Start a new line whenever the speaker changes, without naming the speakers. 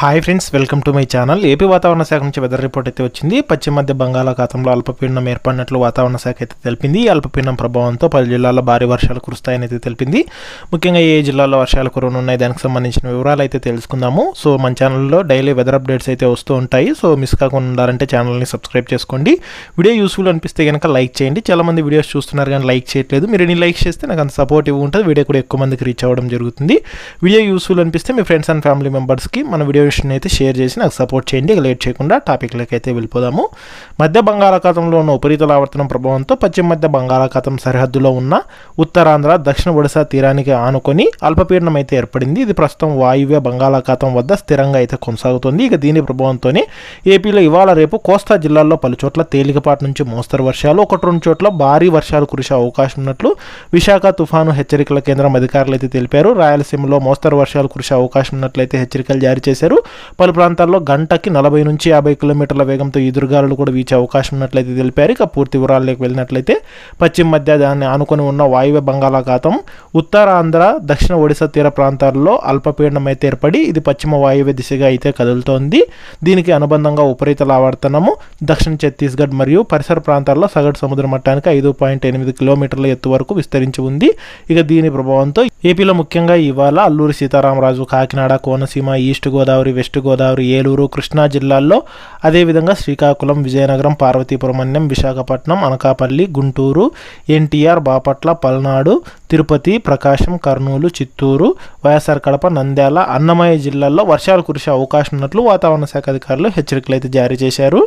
Hi friends welcome to my channel AP వాతావరణ శాఖ నుంచి వెదర్ రిపోర్ట్ అయితే వచ్చింది. పశ్చిమ మధ్య బంగాళాఖాతంలో అల్పపీడనం ఏర్పడినట్లు వాతావరణ శాఖ అయితే తెలిపింది. ఈ అల్పపీడనం ప్రభావంతో పలు జిల్లాల్లో భారీ వర్షాలు కురుస్తాయని అయితే తెలిపింది. ముఖ్యంగా ఏ జిల్లాలో వర్షాలు కురనున్నాయి దానికి సంబంధించిన వివరాలు అయితే తెలుసుకుందాము. సో మన ఛానల్లో డైలీ వెదర్ అప్డేట్స్ అయితే వస్తూ ఉంటాయి. సో మిస్ కాకుండా ఉండాలంటే ఛానల్ని సబ్స్క్రైబ్ చేసుకోండి. వీడియో యూస్ఫుల్ అనిపిస్తే కనుక లైక్ చేయండి. చాలా మంది వీడియోస్ చూస్తున్నారు కానీ లైక్ చేయట్లేదు. మీరు ఎన్ని లైక్ చేస్తే నాకు అంత సపోర్ట్ ఇవ్వ ఉంటుంది. వీడియో కూడా ఎక్కువ మందికి రీచ్ అవ్వడం జరుగుతుంది. వీడియో యూస్ఫుల్ అనిపిస్తే మీ ఫ్రెండ్స్ అండ్ ఫ్యామిలీ మెంబర్స్కి మన వీడియో వీడియోని అయితే షేర్ చేసి నాకు సపోర్ట్ చేయండి. లేట్ చేయకుండా టాపిక్లోకి అయితే వెళ్ళిపోదాము. మధ్య బంగాళాఖాతంలో ఉన్న ఉపరితల ఆవర్తనం ప్రభావంతో పశ్చిమ మధ్య బంగాళాఖాతం సరిహద్దులో ఉన్న ఉత్తరాంధ్ర దక్షిణ ఒడిశా తీరానికి ఆనుకొని అల్పపీడనం అయితే ఏర్పడింది. ఇది ప్రస్తుతం వాయువ్య బంగాళాఖాతం వద్ద స్థిరంగా అయితే కొనసాగుతుంది. ఇక దీని ప్రభావంతోనే ఏపీలో ఇవాళ రేపు కోస్తా జిల్లాల్లో పలు చోట్ల తేలికపాటి నుంచి మోస్తరు వర్షాలు ఒకటి రెండు చోట్ల భారీ వర్షాలు కురిసే అవకాశం ఉన్నట్లు విశాఖ తుఫాను హెచ్చరికల కేంద్రం అధికారులు అయితే తెలిపారు. రాయలసీమలో మోస్తరు వర్షాలు కురిసే అవకాశం ఉన్నట్లయితే హెచ్చరికలు జారీ చేశారు. పలు ప్రాంతాల్లో గంటకి నలభై నుంచి యాభై కిలోమీటర్ల వేగంతో ఎదురుగాలులు కూడా వీచే అవకాశం ఉన్నట్లయితే తెలిపారు. ఇక పూర్తి వివరాల్లోకి వెళ్ళినట్లయితే పశ్చిమ మధ్య దాన్ని ఆనుకొని ఉన్న వాయువ్య బంగాళాఖాతం ఉత్తరాంధ్ర దక్షిణ ఒడిశా తీర ప్రాంతాల్లో అల్పపీడనం అయితే ఏర్పడి ఇది పశ్చిమ వాయువ్య దిశగా అయితే కదులుతోంది. దీనికి అనుబంధంగా ఉపరితల ఆవర్తనము దక్షిణ ఛత్తీస్గఢ్ మరియు పరిసర ప్రాంతాల్లో సగటు సముద్ర మట్టానికి ఐదు పాయింట్ ఎనిమిది కిలోమీటర్ల ఎత్తు వరకు విస్తరించి ఉంది. ఇక దీని ప్రభావంతో ఏపీలో ముఖ్యంగా ఇవాళ అల్లూరి సీతారామరాజు కాకినాడ కోనసీమ ఈస్ట్ గోదావరి గోదావరి వెస్ట్ గోదావరి ఏలూరు కృష్ణా జిల్లాల్లో అదేవిధంగా శ్రీకాకుళం విజయనగరం పార్వతీపురం అన్యం విశాఖపట్నం అనకాపల్లి గుంటూరు ఎన్టీఆర్ బాపట్ల పల్నాడు తిరుపతి ప్రకాశం కర్నూలు చిత్తూరు వైఎస్ఆర్ కడప నంద్యాల అన్నమయ్య జిల్లాల్లో వర్షాలు కురిసే అవకాశం ఉన్నట్లు వాతావరణ శాఖ అధికారులు హెచ్చరికలు అయితే జారీ చేశారు.